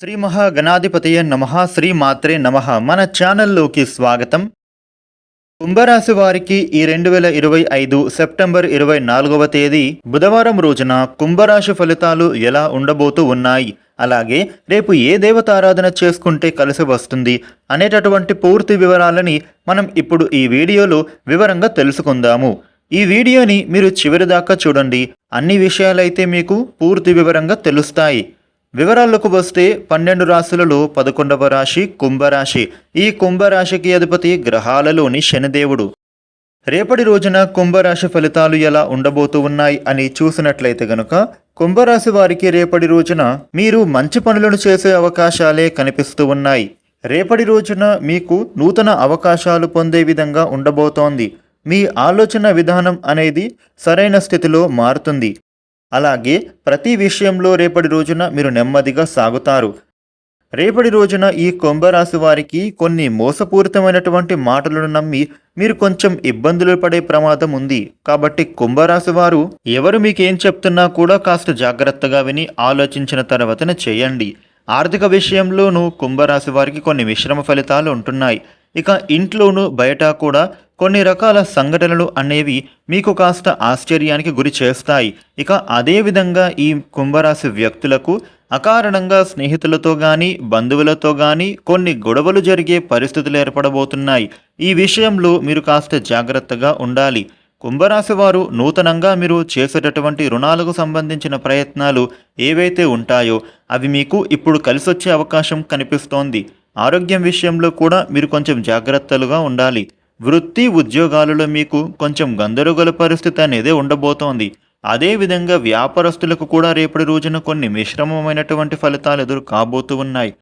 శ్రీ మహాగణాధిపతయ నమ శ్రీ మాత్రే నమ. మన ఛానల్లోకి స్వాగతం. కుంభరాశి వారికి ఈ రెండు వేల ఇరవై ఐదు సెప్టెంబర్ ఇరవై నాలుగవ తేదీ బుధవారం రోజున కుంభరాశి ఫలితాలు ఎలా ఉండబోతూ ఉన్నాయి? అలాగే రేపు ఏ దేవతారాధన చేసుకుంటే కలిసి వస్తుంది అనేటటువంటి పూర్తి వివరాలని మనం ఇప్పుడు ఈ వీడియోలో వివరంగా తెలుసుకుందాము. ఈ వీడియోని మీరు చివరి దాకా చూడండి. అన్ని విషయాలైతే మీకు పూర్తి వివరంగా తెలుస్తాయి. వివరాలకు వస్తే పన్నెండు రాశులలో పదకొండవ రాశి కుంభరాశి. ఈ కుంభరాశికి అధిపతి గ్రహాలలోని శనిదేవుడు. రేపటి రోజున కుంభరాశి ఫలితాలు ఎలా ఉండబోతూ ఉన్నాయి అని చూసినట్లయితే గనుక కుంభరాశి వారికి రేపటి రోజున మీరు మంచి పనులను చేసే అవకాశాలే కనిపిస్తూ ఉన్నాయి. రేపటి రోజున మీకు నూతన అవకాశాలు పొందే విధంగా ఉండబోతోంది. మీ ఆలోచన విధానం అనేది సరైన స్థితిలో మారుతుంది. అలాగే ప్రతి విషయంలో రేపటి రోజున మీరు నెమ్మదిగా సాగుతారు. రేపటి రోజున ఈ కుంభరాశి వారికి కొన్ని మోసపూరితమైనటువంటి మాటలను నమ్మి మీరు కొంచెం ఇబ్బందులు పడే ప్రమాదం ఉంది. కాబట్టి కుంభరాశి వారు ఎవరు మీకేం చెప్తున్నా కూడా కాస్త జాగ్రత్తగా విని ఆలోచించిన తర్వాతనే చేయండి. ఆర్థిక విషయంలోనూ కుంభరాశి వారికి కొన్ని మిశ్రమ ఫలితాలు ఉంటున్నాయి. ఇక ఇంట్లోనూ బయట కూడా కొన్ని రకాల సంఘటనలు అనేవి మీకు కాస్త ఆశ్చర్యానికి గురి చేస్తాయి. ఇక అదేవిధంగా ఈ కుంభరాశి వ్యక్తులకు అకారణంగా స్నేహితులతో కానీ బంధువులతో కానీ కొన్ని గొడవలు జరిగే పరిస్థితులు ఏర్పడబోతున్నాయి. ఈ విషయంలో మీరు కాస్త జాగ్రత్తగా ఉండాలి. కుంభరాశి వారు నూతనంగా మీరు చేసేటటువంటి రుణాలకు సంబంధించిన ప్రయత్నాలు ఏవైతే ఉంటాయో అవి మీకు ఇప్పుడు కలిసొచ్చే అవకాశం కనిపిస్తోంది. ఆరోగ్యం విషయంలో కూడా మీరు కొంచెం జాగ్రత్తలుగా ఉండాలి. వృత్తి ఉద్యోగాలలో మీకు కొంచెం గందరగోళ పరిస్థితి అనేది ఉండబోతోంది. అదేవిధంగా వ్యాపారస్తులకు కూడా రేపటి రోజున కొన్ని మిశ్రమమైనటువంటి ఫలితాలు ఎదురు కాబోతూ ఉన్నాయి.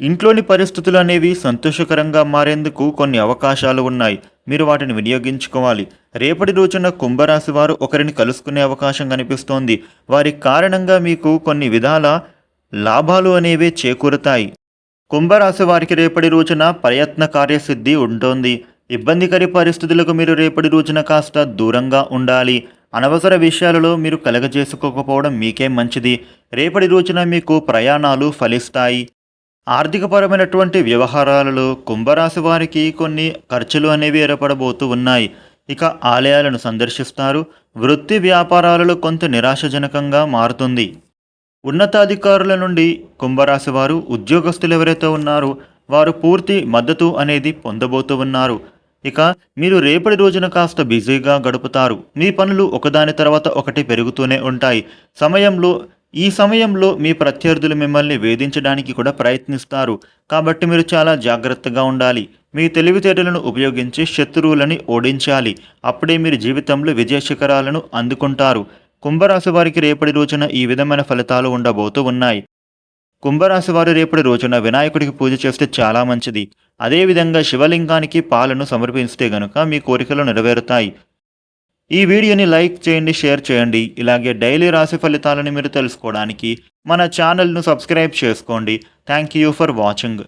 ఇంట్లోని పరిస్థితులు అనేవి సంతోషకరంగా మారేందుకు కొన్ని అవకాశాలు ఉన్నాయి. మీరు వాటిని వినియోగించుకోవాలి. రేపటి రోజున కుంభరాశి వారు ఒకరిని కలుసుకునే అవకాశం కనిపిస్తోంది. వారి కారణంగా మీకు కొన్ని విధాల లాభాలు అనేవి చేకూరుతాయి. కుంభరాశి వారికి రేపటి రోజున ప్రయత్న కార్యసిద్ధి ఉంటుంది. ఇబ్బందికర పరిస్థితులకు మీరు రేపటి రోజున కాస్త దూరంగా ఉండాలి. అనవసర విషయాలలో మీరు కలగజేసుకోకపోవడం మీకే మంచిది. రేపటి రోజున మీకు ప్రయాణాలు ఫలిస్తాయి. ఆర్థికపరమైనటువంటి వ్యవహారాలలో కుంభరాశి వారికి కొన్ని ఖర్చులు అనేవి ఏర్పడబోతూ ఉన్నాయి. ఇక ఆలయాలను సందర్శిస్తారు. వృత్తి వ్యాపారాలలో కొంత నిరాశజనకంగా మారుతుంది. ఉన్నతాధికారుల నుండి కుంభరాశి వారు ఉద్యోగస్తులు ఎవరైతే ఉన్నారో వారు పూర్తి మద్దతు అనేది పొందబోతూ ఉన్నారు. ఇక మీరు రేపటి రోజున కాస్త బిజీగా గడుపుతారు. మీ పనులు ఒకదాని తర్వాత ఒకటి పెరుగుతూనే ఉంటాయి. సమయంలో ఈ సమయంలో మీ ప్రత్యర్థులు మిమ్మల్ని వేధించడానికి కూడా ప్రయత్నిస్తారు. కాబట్టి మీరు చాలా జాగ్రత్తగా ఉండాలి. మీ తెలివితేటలను ఉపయోగించి శత్రువులని ఓడించాలి. అప్పుడే మీరు జీవితంలో విజయ శిఖరాలను అందుకుంటారు. కుంభరాశి వారికి రేపటి రోజున ఈ విధమైన ఫలితాలు ఉండబోతూ ఉన్నాయి. కుంభరాశి వారు రేపటి రోజున వినాయకుడికి పూజ చేస్తే చాలా మంచిది. అదేవిధంగా శివలింగానికి పాలను సమర్పిస్తే గనుక మీ కోరికలు నెరవేరుతాయి. ఈ వీడియోని లైక్ చేయండి షేర్ చేయండి. ఇలాగే డైలీ రాశి ఫలితాలను మీరు తెలుసుకోవడానికి మన ఛానల్ను సబ్స్క్రైబ్ చేసుకోండి. Thank you for watching.